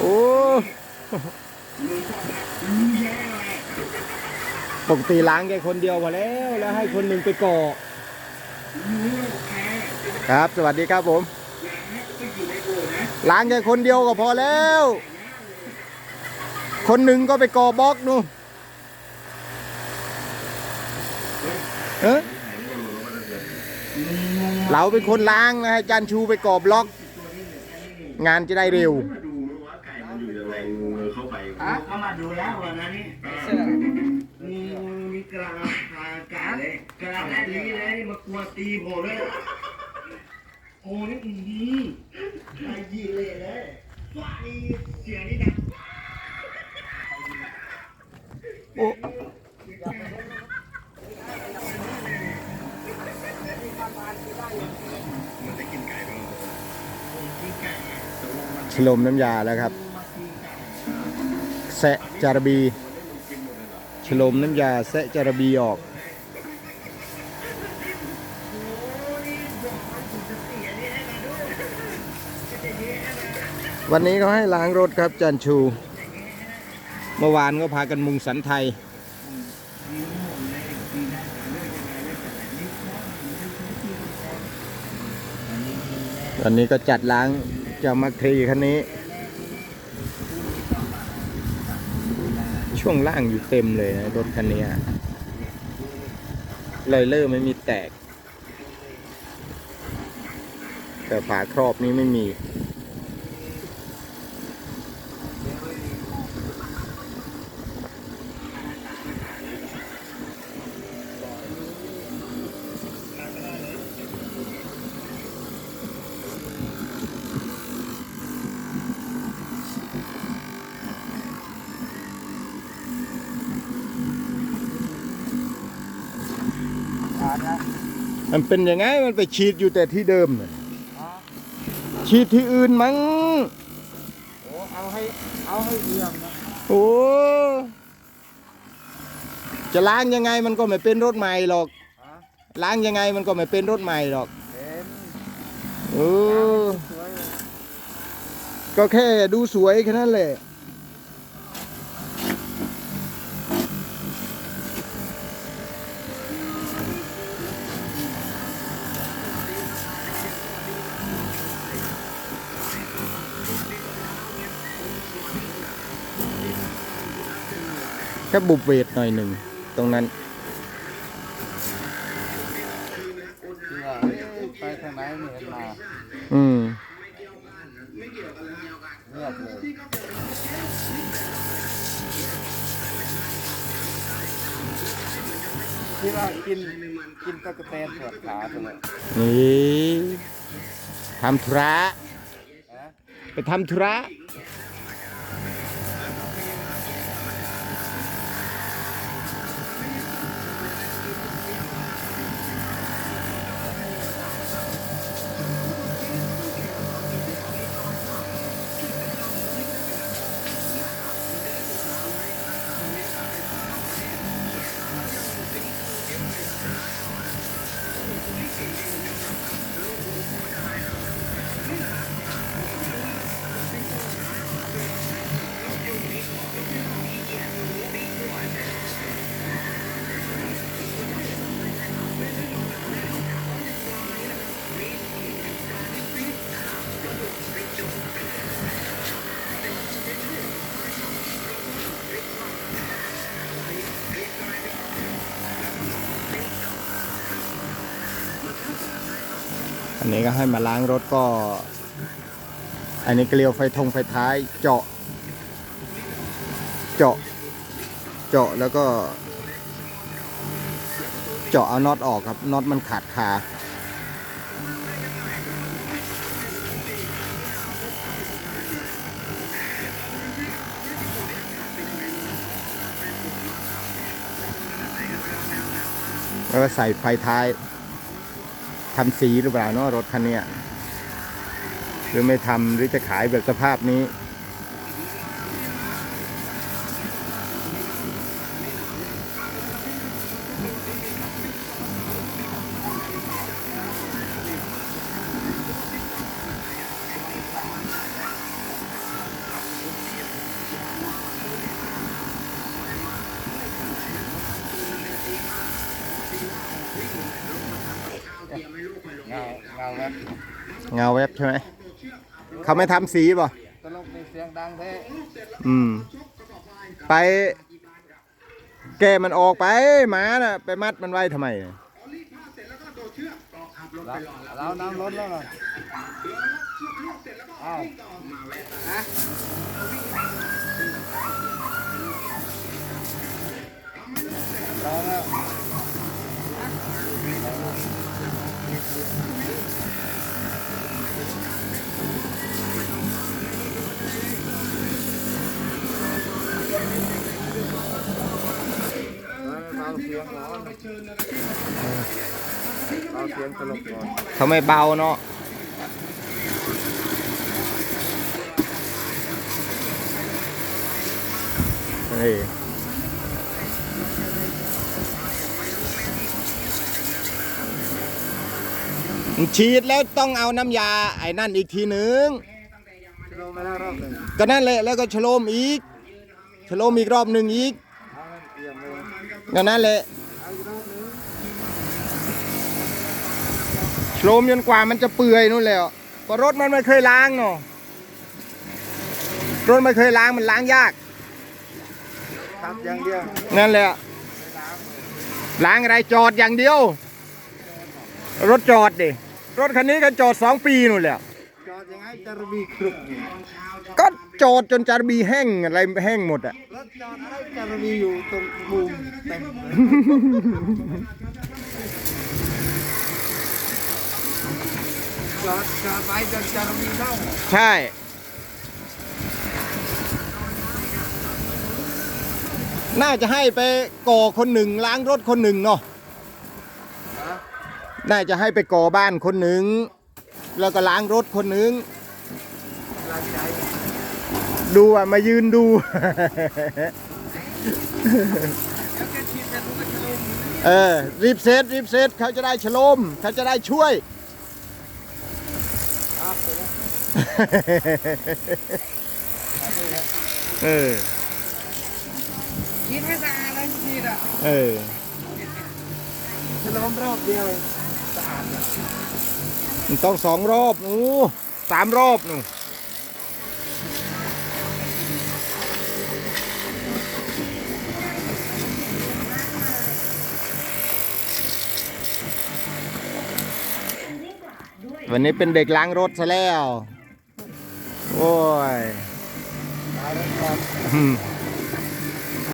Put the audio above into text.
โอ้ปกติล้างแค่คนเดียวพอแล้วแล้วให้คนหนึ่งไปก่อครับ สวัสดีครับผม ล้างแค่คนเดียวก็พอแล้ว คนหนึ่งก็ไปก่อบล็อกนู่นเอ๊ะเราเป็นคนล้างนะให้จันชูไปก่อบล็อก งานจะได้เร็ว มาดูว่าไก่มันอยู่ยังไงงูเข้าไปอะเข้ามาดูแล้ววันนั้นนี่เสื้องูมีกลางพากาเลยกลางแรกนี้เลยนี่มากลัวตีผมเลยโอ้นี่อือหือไอ้ยีเลยเลยว้ายเสียงนี่ดัง ฉลมน้ำยาแล้วครับแสะจารบีฉลมน้ำยาแสะจารบีออกวันนี้เขาให้ล้างรถครับจันชู เมื่อวานก็พากันมุงสันไทย ตอนนี้ก็จัดล้าง จะมาคทีคันนี้ ช่วงล่างอยู่เต็มเลยนะรถคันนี้อะเลเลอร์ไม่มีแตก แต่ฝาครอบนี้ไม่มี มันเป็นยังไงมันไปฉีดอยู่แต่ที่เดิมน่ะฉีดที่อื่นมั้งโอ้เอาให้เอาให้เอี่ยมนะโอ้จะล้างยังไงมันก็ไม่เป็นรถใหม่หรอกฮะล้างยังไงมันก็ไม่เป็นรถใหม่หรอกเป็นเออสวยเลยก็แค่ดูสวยแค่นั้นแหละ แค่บุบเวทหน่อยหนึ่งตรงนั้นที่ว่าเอ้ยไปทางไหนไม่เห็นมาอืม เงียบเลยที่ว่ากินกินตะกะแตนถอดขาไปเลยนี่ทำธุระ ฮะไปทำธุระ นนี้ก็ให้มาล้างรถก็ อันนี้เกลียวไฟทงไฟท้ายเจาะ เจาะ เจาะแล้วก็ เจาะเอาน็อตออกครับน็อตมันขาดคาแล้วก็ใส่ไฟท้าย ทำสีหรือเปล่าเนาะรถคันนี้ยหรือไม่ทำหรือจะขายแบบสภาพนี้าแวบเงาแวบใช่ไหมเขาไม่ทำสีป่ะตลกในเสียงดังแท้อืม ไป แกมันออกไปหมาน่ะ ไปมัดมันไว้ทำไมเราน้ำล้นแล้วนะอ้าว สียงร้อนเราเสียงตลกก่อนเขาไม่เบาเนาะนี่ฉีดแล้วต้องเอาน้ำยาไอ้นั่นอีกทีหนึ่งก็นั่นแหละแล้วก็ชโลมอีกชโลมอีกรอบหนึ่งอีก เอามันเตรียม เลยก็นั่นแหละเอาอีกรอบหนึงชโลมจนกว่ามันจะเปื่อยนู่นแล้วเพราะรถมันไม่เคยล้างเนาะรถไม่เคยล้างมันล้างยากทำอย่างเดียวนั่นแหละล้างอะไรจอดอย่างเดียว รถจอดดิรถคันนี้ก็จอดสองปีนู่นแหละ จอดยังไงจะระบีครุกอยู่ก็จอดจนจารบีแห้งอะไรแห้งหมดอะ รถจอดอะไรจะระบีอยู่ตรงมุมเต็มเลยจอดจอดไว้จนจะระบีเน่าใช่ น่าจะให้ไปก่อคนหนึ่งล้างรถคนหนึ่งเนาะฮะน่าจะให้ไปก่อบ้านคนหนึ่ง แล้วก็ล้างรถคนหนึ่งรักใจดูอะ มายืนดู เออ รีบเซตรีบเซตเขาจะได้ฉลมเขาจะได้ช่วยครับเดี๋ยวนะเออคิดไม่สะอาดเลยทีอะเออฉลองรอบเดียวเองสะอาดเลย มันต้องสองรอบโอ้สามรอบนู่นวันนี้เป็นเด็กล้างรถซะแล้ว โอ้ย